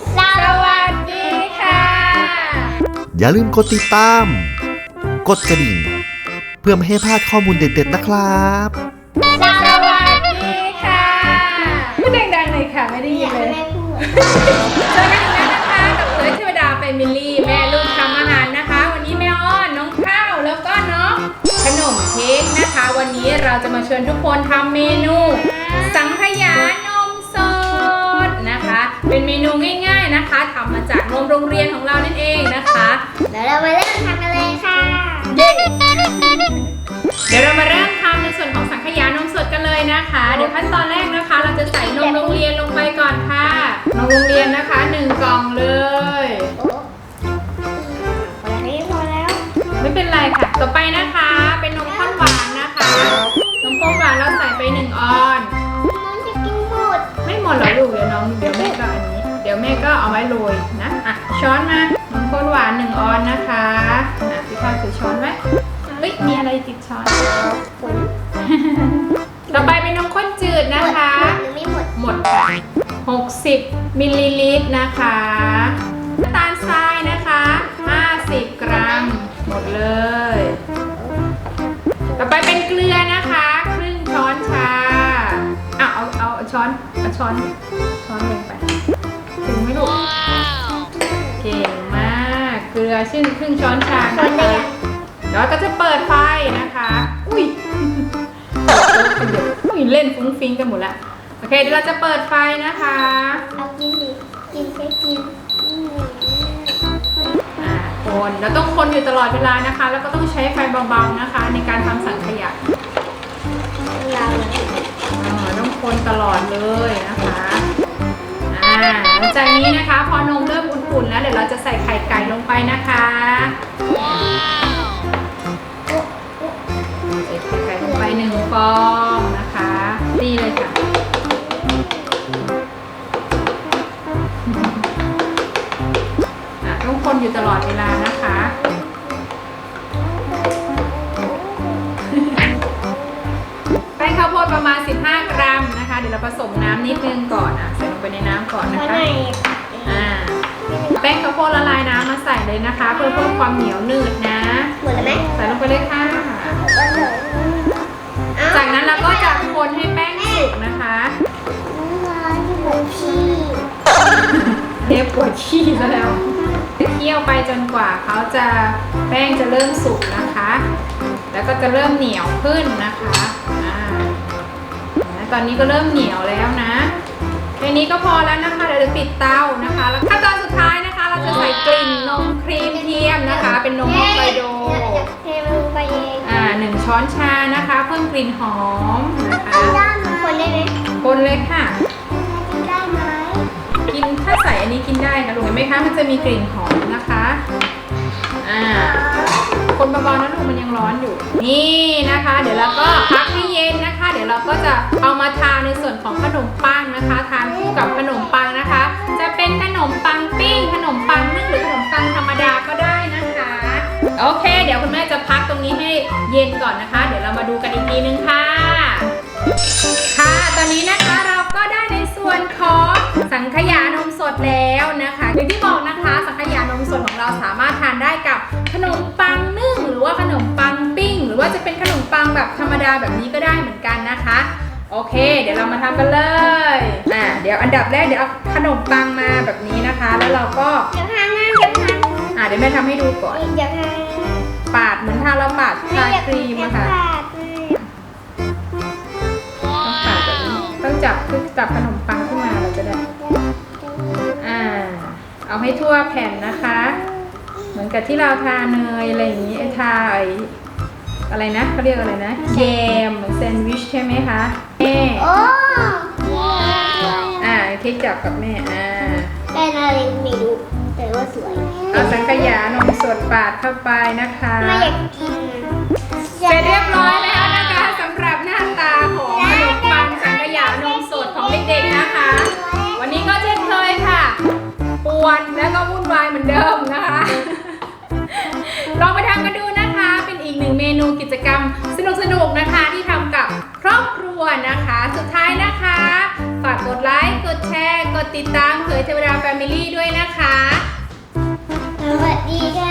สวัสดีค่ะ อย่าลืมกดติดตาม กดกระดิ่ง เพื่อไม่ให้พลาดข้อมูลเด็ดๆนะครับ สวัสดีค่ะพูดดังๆเลยค่ะ ไม่ได้ยินเลยเจอกันอีกแล้วนะคะกับเอ๋ยเทวดาแฟมิลี่แม่ลูกทำอาหารนะคะ วันนี้แม่อ้อนน้องข้าวแล้วก็น้องขนมเค้กนะคะ วันนี้เราจะมาเชิญทุกคนทำเมนู เป็นเมนูง่าย ๆนะคะทำมาจากนมโรงเรียนของเรานั่นเองนะคะเดี๋ยวเรามาเริ่มทำกันเลยค่ะเย้เดี๋ยวเรามาเริ่มทำในส่วนของสังขยานมสดกันเลยนะคะ เดี๋ยวขั้นตอนแรกนะคะ เราจะใส่นมโรงเรียนลงไปก่อนค่ะนมโรงเรียนนะคะหนึ่งกล่องเลยโอ้พอแล้วนี่พอแล้ว ไม่เป็นไรค่ะ ต่อไปนะคะ เป็นนมข้นหวานนะคะนมข้นหวานเราใส่ไปหนึ่งออนน้ หมดหรอกลูกเดี๋ยวน้องเดี๋ยวแม่ก็อันนี้ เดี๋ยวแม่ก็เอาไว้โรยนะอะช้อนมานมข้นหวานหนึ่งออนนะคะอะพี่ข้าวถือช้อนไว้เฮ้ยมีอะไรติดช้อนผลต่อไปเป็นนมข้นจืดหมนะดคะ หรือไม่หมดหมดค่ะ60มิลลิลิตรนะคะน้ำตาลทรายนะคะ 50 กรัม หมดเลย ต่อไปเป็นเกลือ ช้อนเอาช้อน ช้อนลงไป ถึงไหมลูกเก่งมาก เกลือชื่นครึ่งช้อนชาช้อนนะได้คะยังเดี๋ยวเราก็จะเปิดไฟนะคะ อุ้ยอุ้ยเล่นฟุ้งฟิ้งกันหมดละ โอเค เดี๋ยวเราจะเปิดไฟนะคะ เอากินดิกินใช้กินอืมอ่าคนเราต้องคนอยู่ตลอดเวลานะคะ แล้วก็ต้องใช้ไฟเบาๆนะคะ ในการทำสังขยาเราอ่าต้องคนตลอดเลย นะคะใส่ไข่ไก่ลงไปหนึ่งฟองนะคะตีเลยค่ะ อะต้องคนอยู่ตลอดเวลานะคะแป้งข้าวโพดประมาณ 15 กรัมนะคะ เดี๋ยวเราผสมน้ำนิดนึงก่อนอะใส่ลงไปในน้ำก่อนเพนะราะคะในอ่า แป้งข้าวโพดละลายน้ำมาใส่เลยนะคะ เพื่อเพิ่มความเหนียวหนืดนะ หมดแล้วไหมใส่ลงไปเลยค่ะก็เลยเอ้จากนั้นเราก็จะคนให้แป้งสุกนะคะร้านที่หมดพี่เทปปวดขี้ซะแล้วเคี่ยวไปจนกว่าเขาจะแป้งจะเริ่มสุกนะคะ แล้วก็จะเริ่มเหนียวขึ้นนะคะอ่าตอนนี้ก็เริ่มเหนียวแล้วนะแค่นี้ก็พอแล้วนะคะ เดี๋ยวจะปิดเตานะคะ แล้วขั้นตอนสุดท้ายนะคะเรา จะใส่กลิ่นนมครีมเทียมนะคะ เป็นนมฮอกไกโดอยากเทมันลงไปเองอ่าหนึ่งช้อนชานะคะ เพิ่มกลิ่นหอมนะคะคนได้ไหมคนเลยค่ะ ได้ไหมกินถ้าใส่อันนี้กินได้นะลูกเห็นไหมคะมันจะมีกลิ่นหอมนะคะอ่าคนเบาๆนะลูกมันยังร้อนอยู่ นี่นะคะ เดี๋ยวเราก็พักให้เย็นนะคะ เดี๋ยวเราก็จะเอามาทานในส่วนของขนม เค เดี๋ยวคุณแม่จะพักตรงนี้ให้เย็นก่อนนะคะ เดี๋ยวเรามาดูกันอีกทีนึงค่ะ ค่ะ ตอนนี้นะคะเราก็ได้ในส่วนของสังขยานมสดแล้วนะคะอย่างที่บอกนะคะ สังขยานมสดของเราสามารถทานได้กับขนมปังนึ่ง หรือว่าขนมปังปิ้ง หรือว่าจะเป็นขนมปังแบบธรรมดาแบบนี้ก็ได้เหมือนกันนะคะโอเค เดี๋ยวเรามาทำกันเลย อ่า เดี๋ยวอันดับแรกเดี๋ยวเอาขนมปังมาแบบนี้นะคะ แล้วเราก็ เดี๋ยวทานนะเดี๋ยวทานอ่าเดี๋ยวแม่ทำให้ดูก่อน เดี๋ยวทาน ปาดเหมือนทาเราปาดทาครีมอะค่ะต้องปาดแบบนี้ต้องจับคือจับขนมปังขึ้นมาเราจะได้อ่าเอาให้ทั่วแผ่นนะคะ เหมือนกับที่เราทาเนยอะไรอย่างนี้ไอ้ทาไอ้อะไรนะเขาเรียกอะไรนะแยมเหมือนแซนด์วิชใช่ไหมคะแม่โอ้อ่าเค้กจับกับแม่อ่าได้อะไรไม่รู้ แต่ว่าสวยเอาสังขยานมสดปาดเข้าไปนะคะ ไม่อยากกินเสร็จเรียบร้อยแล้วนะคะสำหรับหน้าตาของขนมปังสังขยานมสดของเด็กๆนะคะ วันนี้ก็เช่นเคยค่ะป่วนแล้วก็วุ่นวายเหมือนเดิมนะคะ ลองไปทำกันดูนะคะ เป็นอีกหนึ่งเมนูกิจกรรม สนุกๆนะคะที่ทำกับครอบครัวนะคะ สุดท้ายนะคะ ฝากกดไลค์กดแชร์ กดดติดตามเผยเทวดาแฟมิลี่ด้วยนะคะ ดีค่ะ